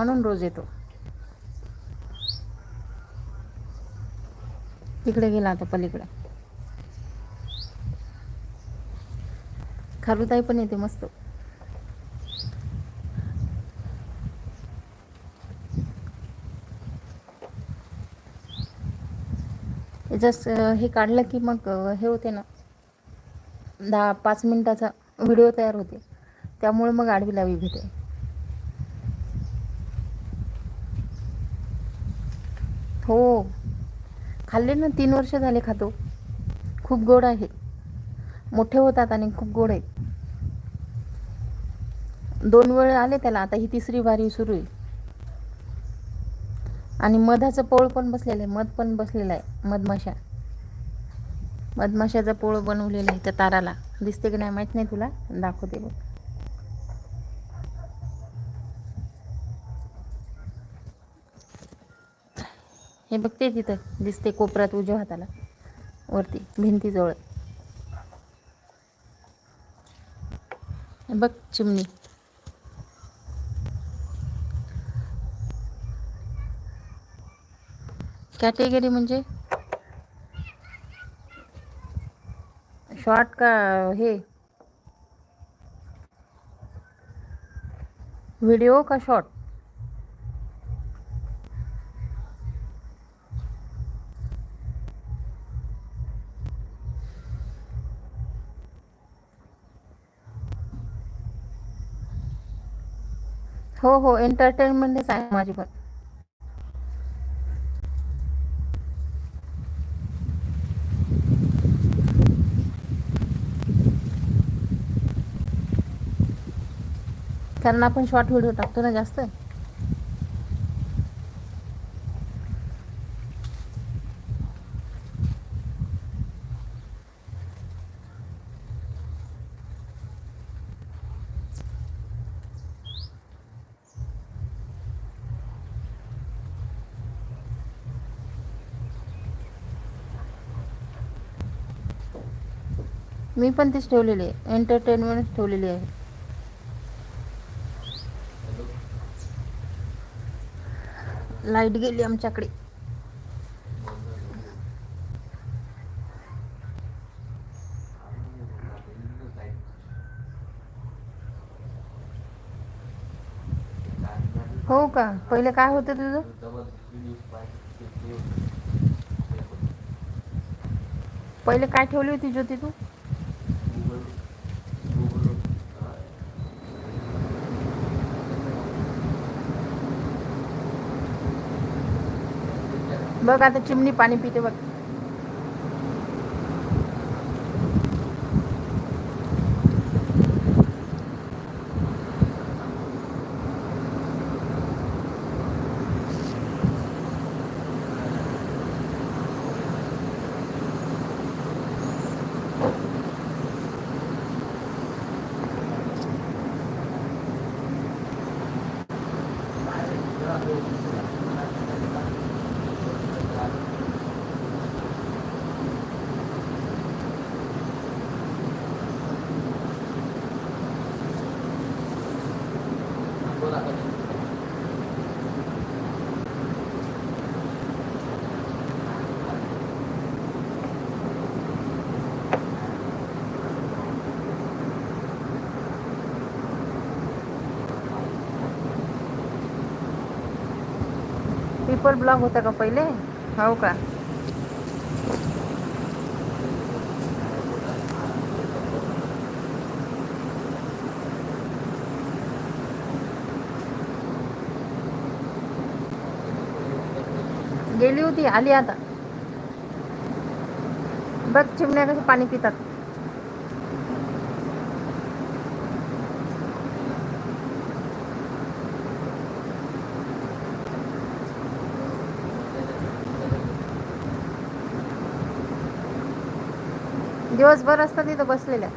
म्हणून रोज येतो. तिकडे गेला आता पलीकडे. खारुताई पण येते मस्त. जस्ट हे काढलं की मग हे होते ना दहा पाच मिनिटाचा व्हिडिओ तयार होते. त्यामुळे मग आडवी लावी घेते हो. खाल्ले ना तीन वर्ष झाले खातो. खूप गोड आहे. मोठे होतात आणि खूप गोड आहेत. दोन वेळ आले त्याला आता ही तिसरी बारी सुरू आहे. आणि मधाचं पोळ पण बसलेलं आहे मध पण बसलेलं आहे मधमाशा. मधमाशाचं पोळ बनवलेलं आहे त्या ताराला. दिसते की नाही माहीत नाही तुला? दाखवते बघ. हे बघते तिथं दिसते कोपऱ्यात उजव्या हाताला. वरती भिंतीजवळ. बघ चिमणी. कॅटेगरी म्हणजे? शॉर्ट का हे? व्हिडिओ का शॉर्ट? हो हो एंटरटेनमेंटच आहे माझी पण. कारण आपण शॉर्ट व्हिडिओ टाकतो ना जास्त? मी पण तेच ठेवलेले आहे. एंटरटेनमेंट ठेवलेली आहे. लाइट गेली आमच्याकडे. हो का? पहिले काय होतं तुझं? पहिले काय ठेवली होती ज्योती तू? बघ आता चिमणी पाणी पिते बघ. पीपल ब्लॉग होता का पहिले? हो का गेली होती, आली आता। बघ चिमण्या कसं पाणी पितात? दिवसभर असतात तिथं बसलेल्या.